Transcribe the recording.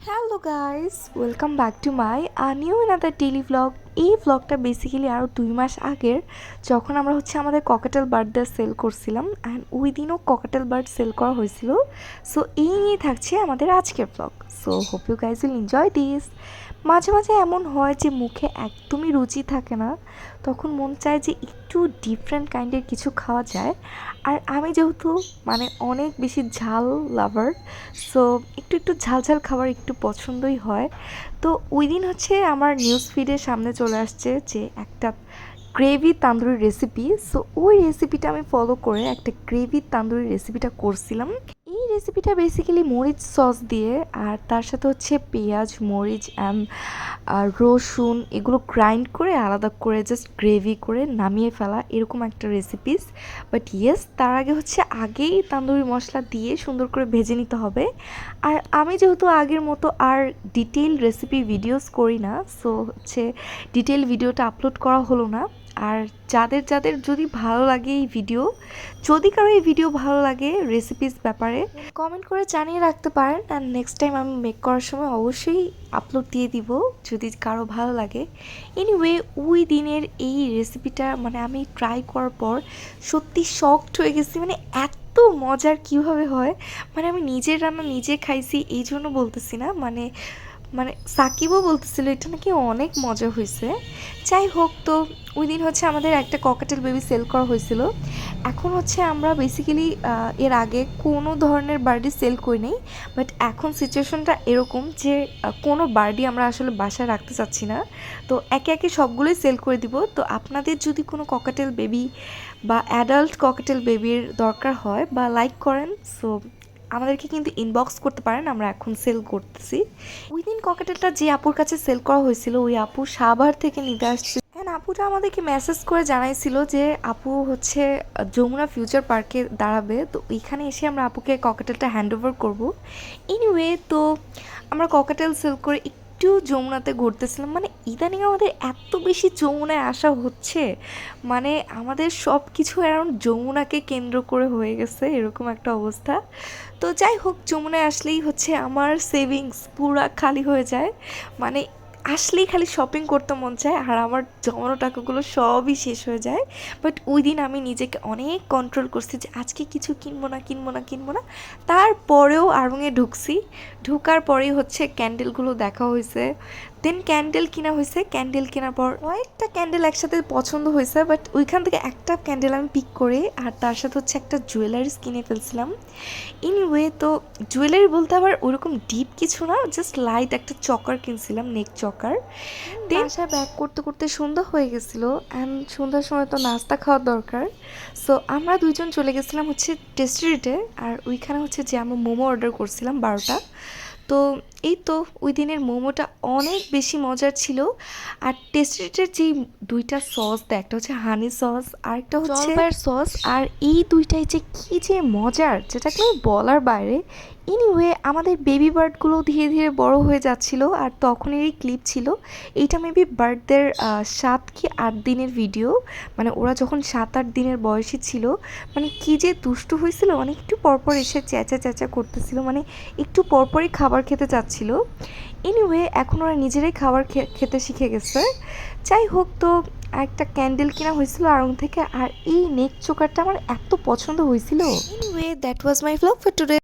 hello guys welcome back to my new another daily vlog এই ব্লগটা basically আরও দুই মাস আগের, যখন আমরা হচ্ছে আমাদের ককাটেল বার্ডদের সেল করছিলাম অ্যান্ড ওই দিনও ককাটেল বার্ড সেল করা হয়েছিল। সো এই নিয়ে থাকছে আমাদের আজকের blog so hope you guys will enjoy this মাঝে মাঝে এমন হয় যে মুখে একদমই রুচি থাকে না, তখন মন চায় যে একটু ডিফারেন্ট কাইন্ডের কিছু খাওয়া যায়। আর আমি যেহেতু মানে অনেক বেশি ঝাল লাভার সো একটু একটু ঝাল ঝাল খাবার একটু পছন্দই হয়। তো ওই দিন হচ্ছে আমার নিউজ ফিডের সামনে চলে আসছে যে একটা গ্রেভি তান্দুরি রেসিপি সো ওই রেসিপিটা আমি ফলো করে একটা গ্রেভি তান্দুরি রেসিপিটা করছিলাম। এই রেসিপিটা বেসিক্যালি মরিচ সস দিয়ে, আর তার সাথে হচ্ছে পেঁয়াজ, মরিচ অ্যান্ড রসুন, এগুলো গ্রাইন্ড করে আলাদা করে জাস্ট গ্রেভি করে নামিয়ে ফেলা, এরকম একটা রেসিপিস বাট ইয়েস তার আগে হচ্ছে আগেই তান্দুরি মশলা দিয়ে সুন্দর করে ভেজে নিতে হবে। আর আমি যেহেতু আগের মতো আর ডিটেল রেসিপি ভিডিওস করি না সো হচ্ছে ডিটেল ভিডিওটা আপলোড করা হলো না। আর যাদের যাদের যদি ভালো লাগে এই ভিডিও, যদি কারও এই ভিডিও ভালো লাগে রেসিপিস ব্যাপারে কমেন্ট করে জানিয়ে রাখতে পারেন অ্যান্ড নেক্সট টাইম আমি মেক করার সময় অবশ্যই আপলোড দিয়ে দিব যদি কারও ভালো লাগে। এনিওয়ে ওই দিনের এই রেসিপিটা মানে আমি ট্রাই করার পর সত্যি শকড হয়ে গেছি মানে এত মজার কীভাবে হয় মানে আমি নিজের রান্না নিজে খাইছি এই জন্য বলতেছি না মানে মানে সাকিবও বলতেছিল, এটা নাকি অনেক মজা হয়েছে। যাই হোক তো, ওই দিন হচ্ছে আমাদের একটা ককাটেল বেবি সেল করা হয়েছিল। এখন হচ্ছে আমরা বেসিক্যালি এর আগে কোনো ধরনের বার্ডি সেল করি নাই বাট এখন সিচুয়েশনটা এরকম যে কোনো বার্ডি আমরা আসলে বাসায় রাখতে চাচ্ছি না। তো একে একে সবগুলোই সেল করে দিব। তো আপনাদের যদি কোনো ককাটেল বেবি বা অ্যাডাল্ট ককাটেল বেবির দরকার হয় বা লাইক করেন সো আমাদেরকে কিন্তু ইনবক্স করতে পারেন, আমরা এখন সেল করতেছি। উইদিন ককেটেলটা যে আপুর কাছে সেল করা হয়েছিল, ওই আপু সাভার থেকে নিতে আসছে। আপুটা আমাদেরকে মেসেজ করে জানাইছিল যে, আপু হচ্ছে যমুনা ফিউচার পার্কে দাঁড়াবে, তো ওইখানে এসে আমরা আপুকে ককেটেলটা হ্যান্ড ওভার করব। ইনিওয়ে তো আমরা ককেটেল সেল করে একটু যমুনাতে ঘুরতেছিলাম। মানে ইদানিং আমাদের এত বেশি যমুনায় আসা হচ্ছে। মানে আমাদের সব কিছু অ্যারাউন্ড যমুনাকে কেন্দ্র করে হয়ে গেছে, এরকম একটা অবস্থা। তো যাই হোক, যমুনায় আসলেই হচ্ছে আমার সেভিংস পুরা খালি হয়ে যায়। মানে আসলেই খালি শপিং করতে মন চায় আর আমার জমানো টাকাগুলো সবই শেষ হয়ে যায়। বাট ওই দিন আমি নিজেকে অনেক কন্ট্রোল করছি যে আজকে কিছু কিনবো না কিনবো না কিনবো না। তারপরেও আরঙে ঢুকছি। ঢুকার পরেই হচ্ছে ক্যান্ডেলগুলো দেখা হয়েছে দেন ক্যান্ডেল কিনা হয়েছে ক্যান্ডেল কেনার পর কয়েকটা ক্যান্ডেল একসাথে পছন্দ হয়েছে বাট ওইখান থেকে একটা ক্যান্ডেল আমি পিক করে আর তার সাথে হচ্ছে একটা জুয়েলারিস কিনে ফেলছিলাম। এনিওয়ে তো জুয়েলারি বলতে আবার ওরকম ডিপ কিছু না জাস্ট লাইট একটা চকার কিনছিলাম নেক চকার। দেন বাসায় ব্যাক করতে করতে সন্ধ্যা হয়ে গেছিল অ্যান্ড সন্ধ্যার সময় তো নাস্তা খাওয়ার দরকার। সো আমরা দুইজন চলে গেছিলাম হচ্ছে টেস্টরিটে আর ওইখানে হচ্ছে যে আমরা মোমো অর্ডার করছিলাম বারোটা। তো এই তো ওই দিনের মোমোটা অনেক বেশি মজার ছিল। আর টেস্টের যে দুইটা সস দেয় একটা হচ্ছে হানি সস আর একটা হচ্ছে সস আর এই দুইটাই যে কী যে মজার যেটাকে আমি বলার বাইরে এনিওয়ে আমাদের বেবি বার্ডগুলো ধীরে ধীরে বড় হয়ে যাচ্ছিল আর তখনেরই ক্লিপ ছিল। এইটা মেবি বার্ডদের সাত কি আট দিনের ভিডিও মানে ওরা যখন সাত আট দিনের বয়সী ছিল মানে কি যে দুষ্টু হয়েছিল মানে একটু পরপর এসে চেঁচা চেঁচা করতেছিল মানে একটু পরপরই খাবার খেতে চাচ্ছিল। এনিওয়ে এখন ওরা নিজেরাই খাবার খেতে শিখে গেছে। যাই হোক তো, একটা ক্যান্ডেল কেনা হয়েছিল আরং থেকে, আর এই নেক চোকারটা আমার এত পছন্দ হয়েছিল। Anyway that was my vlog for today